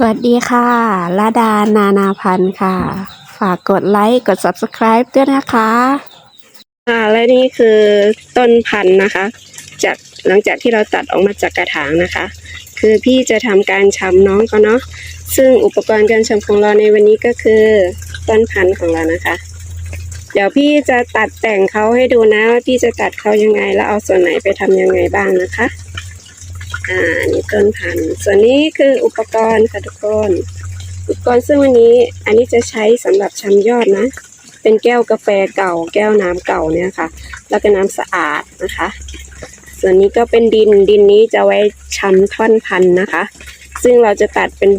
สวัสดีค่ะลาดานานาพันธ์ค่ะ ฝากกดไลค์ กด subscribe ด้วยนะคะค่ะและนี่คือต้นพันธุ์นะคะ จากหลังจากที่เราตัดออกมาจากกระถางนะคะ คือพี่จะทำการชำน้องเขาเนาะซึ่งอุปกรณ์การชำของเราในวันนี้ก็คือต้นพันธุ์ของเรานะคะ เดี๋ยวพี่จะตัดแต่งเขาให้ดูนะว่าพี่จะตัดเขายังไงแล้วเอาส่วนไหนไปทำยังไงบ้างนะคะ อ่านี่ต้นพันธุ์ส่วนนี้คืออุปกรณ์ค่ะทุกคน อุปกรณ์ซึ่งวันนี้อันนี้จะใช้สำหรับชำยอดนะ เป็นแก้วกาแฟเก่า แก้วน้ำเก่าเนี่ยค่ะ แล้วก็น้ำสะอาดนะคะ ส่วนนี้ก็เป็นดินดินนี้จะไว้ชำท่อนพันธุ์นะคะ ซึ่งเราจะตัดเป็น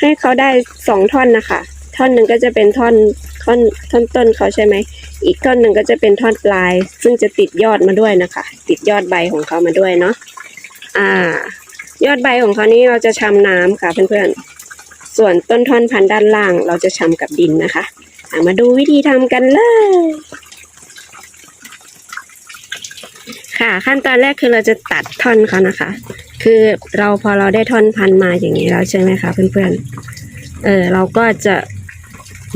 ให้เขาได้สองท่อนนะคะ ท่อนหนึ่งก็จะเป็นท่อนท่อนท่อนต้นเขาใช่ไหม อีกท่อนหนึ่งก็จะเป็นท่อนปลาย ซึ่งจะติดยอดมาด้วยนะคะ ติดยอดใบของเขามาด้วยเนาะ อ่า ยอดใบของเขานี้เราจะชำน้ำค่ะเพื่อนๆ ส่วนต้นท่อนพันธุ์ด้านล่าง เราจะชำกับดินนะคะมาดูวิธีทำกันเลย ค่ะขั้นตอนแรกคือเราจะตัดท่อนเขานะคะ คือเราพอเราได้ท่อนพันมาอย่างนี้แล้วใช่ไหมคะเพื่อนๆ เออเราก็จะ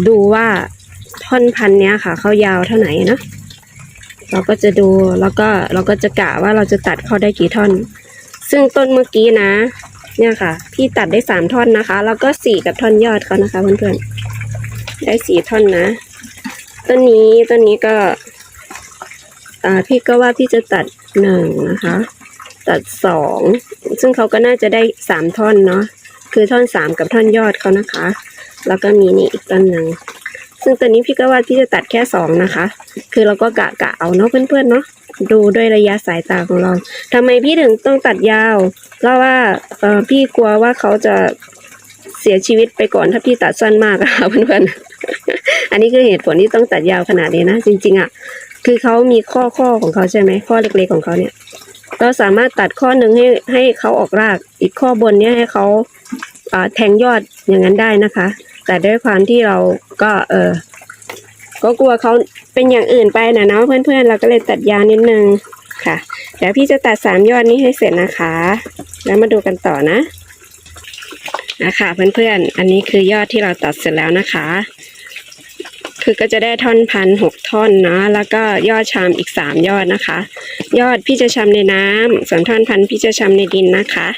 ดูว่าท่อนพันเนี้ยค่ะเขายาวเท่าไหร่เนะเราก็จะดูแล้วก็เราก็จะกะว่าเราจะตัดเขาได้กี่ท่อน ซึ่งต้นเมื่อกี้นะ เนี่ยค่ะ พี่ตัดได้สามท่อนนะคะ แล้วก็สี่กับท่อนยอดเขานะคะเพื่อนๆได้สี่ท่อนนะ ต้นนี้ต้นนี้ก็อ่าพี่ก็ว่าพี่จะตัดหนึ่งนะคะ ตัดสองซึ่งเขาก็น่าจะได้สามท่อนเนาะคือท่อนสามกับท่อนยอดเขานะคะ แล้วก็มีนี่อีกต้นหนึ่งซึ่งตัวนี้พี่ก็ว่าพี่จะตัดแค่สองนะคะ คือเราก็กะกะเอาเนาะเพื่อนๆเนาะ ดูด้วยระยะสายตาของเราทำไมพี่ถึงต้องตัดยาว เพราะว่าเออพี่กลัวว่าเขาจะเสียชีวิตไปก่อนถ้าพี่ตัดสั้นมากอะค่ะเพื่อนๆ อันนี้คือเหตุผลที่ต้องตัดยาวขนาดนี้นะ จริง ๆอะคือเขามีข้อข้อของเขาใช่ไหมข้อเล็กๆของเขาเนี่ย เราสามารถตัดข้อหนึ่งให้ให้เขาออกราก อีกข้อบนเนี้ยให้เขาอ่าแทงยอดอย่างนั้นได้นะคะ แต่ด้วยความที่เราก็เออ ก็กลัวเขาเป็นอย่างอื่นไปนะเนาะเพื่อนๆ เราก็เลยตัดยาวนิดนึงค่ะ เดี๋ยวพี่จะตัดสามยอดนี้ให้เสร็จนะคะ แล้วมาดูกันต่อนะนะคะเพื่อนๆ อันนี้คือยอดที่เราตัดเสร็จแล้วนะคะ คือก็จะได้ท่อนพันหกท่อนนะแล้วก็ยอดชามอีกสามยอดนะคะ ยอดพี่จะชำในน้ำส่วนท่อนพันพี่จะชำในดินนะคะ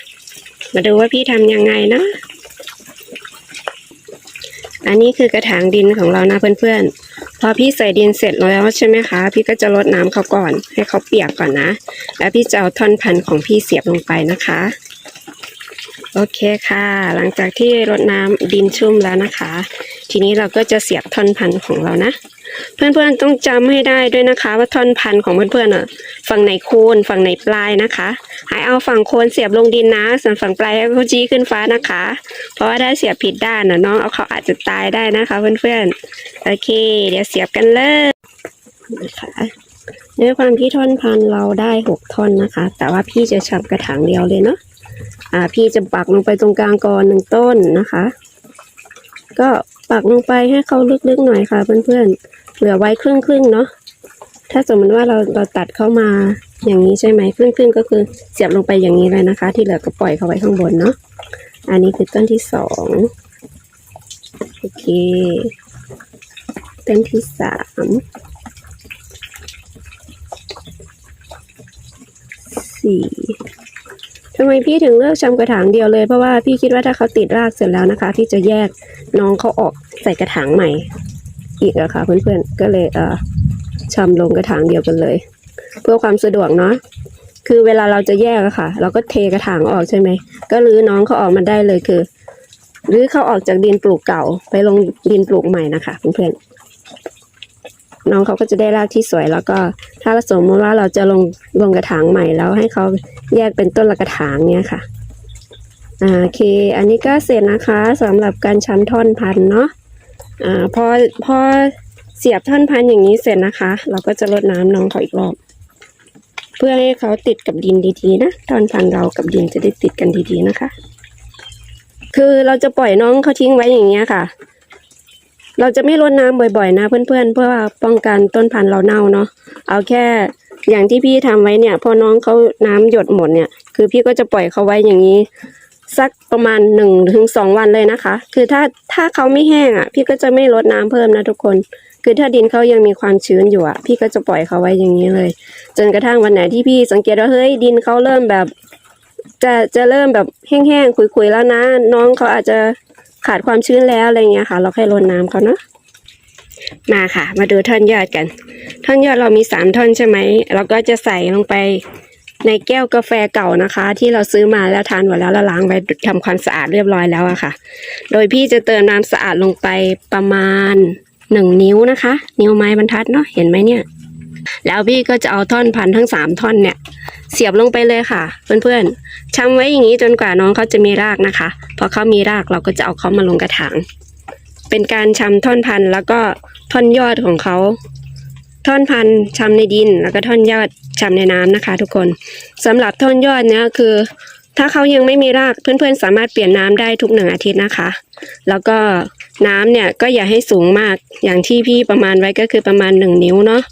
มาดูว่าพี่ทำยังไงนะ อันนี้คือกระถางดินของเรานะเพื่อนๆ พอพี่ใส่ดินเสร็จแล้วใช่ไหมคะ พี่ก็จะรดน้ำเขาก่อน ให้เขาเปียกก่อนนะ แล้วพี่จะเอาท่อนพันธุ์ของพี่เสียบลงไปนะคะ โอเคค่ะ หลังจากที่รดน้ำดินชุ่มแล้วนะคะ ทีนี้เราก็จะเสียบท่อนพันธุ์ของเรานะ เพื่อนๆต้องจำให้ได้ด้วยนะคะ ว่าท่อนพันธุ์ของเพื่อนๆอะ ฝั่งไหนโคนฝั่งไหนปลายนะคะให้เอาฝั่งโคนเสียบลงดินนะ ส่วนฝั่งปลายให้เขาจี้ขึ้นฟ้านะคะ เพราะว่าถ้าเสียบผิดด้านน่ะน้องเอาเขาอาจจะตายได้นะคะเพื่อนๆโอเค เดี๋ยวเสียบกันเลยนะคะด้วยความที่ท่อนพันธุ์เราได้หกท่อนนะคะ แต่ว่าพี่จะฉับกระถางเดียวเลยเนาะอ่า พี่จะปักลงไปตรงกลางก่อนหนึ่งต้นนะคะ ก็ปักลงไปให้เขาลึกๆหน่อยค่ะเพื่อนๆ เหลือไว้ครึ่งครึ่งเนาะถ้าสมมติว่าเราเราตัดเข้ามาอย่างนี้ใช่ไหมครึ่งครึ่งก็คือเสียบลงไปอย่างนี้เลยนะคะ ที่เหลือก็ปล่อยเขาไว้ข้างบนเนาะอันนี้คือต้นที่สองโอเคต้นที่สามสี่ทำไมพี่ถึงเลือกชำกระถางเดียวเลยเพราะว่าพี่คิดว่าถ้าเขาติดรากเสร็จแล้วนะคะ พี่จะแยกน้องเขาออกใส่กระถางใหม่ อีกอะค่ะเพื่อนๆก็เลยเอ่อชำลงกระถางเดียวกันเลย เพื่อความสะดวกเนาะคือเวลาเราจะแยกอะค่ะ เราก็เทกระถางออกใช่ไหมก็รื้อน้องเขาออกมาได้เลยคือรื้อเขาออกจากดินปลูกเก่า ไปลงดินปลูกใหม่นะคะเพื่อนๆน้องเขาก็จะได้รากที่สวย แล้วก็ถ้าสมมติว่าเราจะลงลงกระถางใหม่แล้วให้เขาแยกเป็นต้นละกระถางเนี่ยค่ะโอเค อันนี้ก็เสร็จนะคะสำหรับการช้ำท่อนพันธุ์เนาะ อ่าพอพอเสียบท่อนพันธุ์อย่างนี้เสร็จนะคะ เราก็จะรดน้ำน้องเขาอีกรอบ เพื่อให้เขาติดกับดินดีๆนะท่อนพันธุ์เรากับดินจะได้ติดกันดีๆนะคะ คือเราจะปล่อยน้องเขาทิ้งไว้อย่างเงี้ยค่ะ เราจะไม่รดน้ำบ่อยๆ นะ เพื่อนๆ เพื่อว่าป้องกันต้นพันธุ์เราเน่าเนาะเอาแค่อย่างที่พี่ทำไว้เนี่ย พอน้องเขาน้ำหยดหมดเนี่ย คือพี่ก็จะปล่อยเขาไว้อย่างนี้ สักประมาณหนึ่งถึงสองวันเลยนะคะ คือถ้าถ้าเขาไม่แห้งอะ พี่ก็จะไม่ลดน้ำเพิ่มนะทุกคน คือถ้าดินเขายังมีความชื้นอยู่อะ พี่ก็จะปล่อยเขาไว้อย่างนี้เลย จนกระทั่งวันไหนที่พี่สังเกตว่าเฮ้ยดินเขาเริ่มแบบ จะจะเริ่มแบบแห้งๆคุยๆแล้วนะ น้องเขาอาจจะขาดความชื้นแล้วอะไรเงี้ยค่ะ เราค่อยรดน้ำเขาเนาะมาค่ะ มาดูท่อนยอดกัน ท่อนยอดเรามีสามท่อนใช่ไหมเราก็จะใส่ลงไป ในแก้วกาแฟเก่านะคะ ที่เราซื้อมาแล้วทานหมดแล้วล้วล้างไปทำความสะอาดเรียบร้อยแล้วอะค่ะ โดยพี่จะเติมน้ำสะอาดลงไปประมาณหนึ่งนิ้วนะคะ นิ้วไม้บรรทัดเนาะเห็นไหมเนี่ย แล้วพี่ก็จะเอาท่อนพันทั้งสามท่อนเนี่ย เสียบลงไปเลยค่ะ เพื่อนๆชำไว้อย่างนี้จนกว่าน้องเขาจะมีรากนะคะ พอเขามีรากเราก็จะเอาเขามาลงกระถางเป็นการชำท่อนพันแล้วก็ท่อนยอดของเขา ท่อนพันธุ์ชำในดิน แล้วก็ท่อนยอดชำในน้ำนะคะ ทุกคนสำหรับท่อนยอดเนี่ยคือ ถ้าเขายังไม่มีรากเพื่อนๆ สามารถเปลี่ยนน้ำได้ทุกหนึ่งอาทิตย์นะคะ แล้วก็น้ำเนี่ยก็อย่าให้สูงมากอย่างที่พี่ประมาณไว้ก็คือประมาณหนึ่งนิ้วเนาะ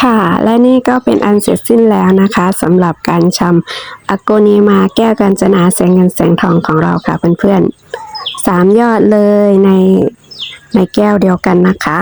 ค่ะ และนี่ก็เป็นอันเสร็จสิ้นแล้วนะคะสำหรับการชำอโกนีมาแก้วกัญจนาแสงเงินแสงทองของเราค่ะเพื่อนๆสามยอดเลยใน ในแก้วเดียวกันนะคะ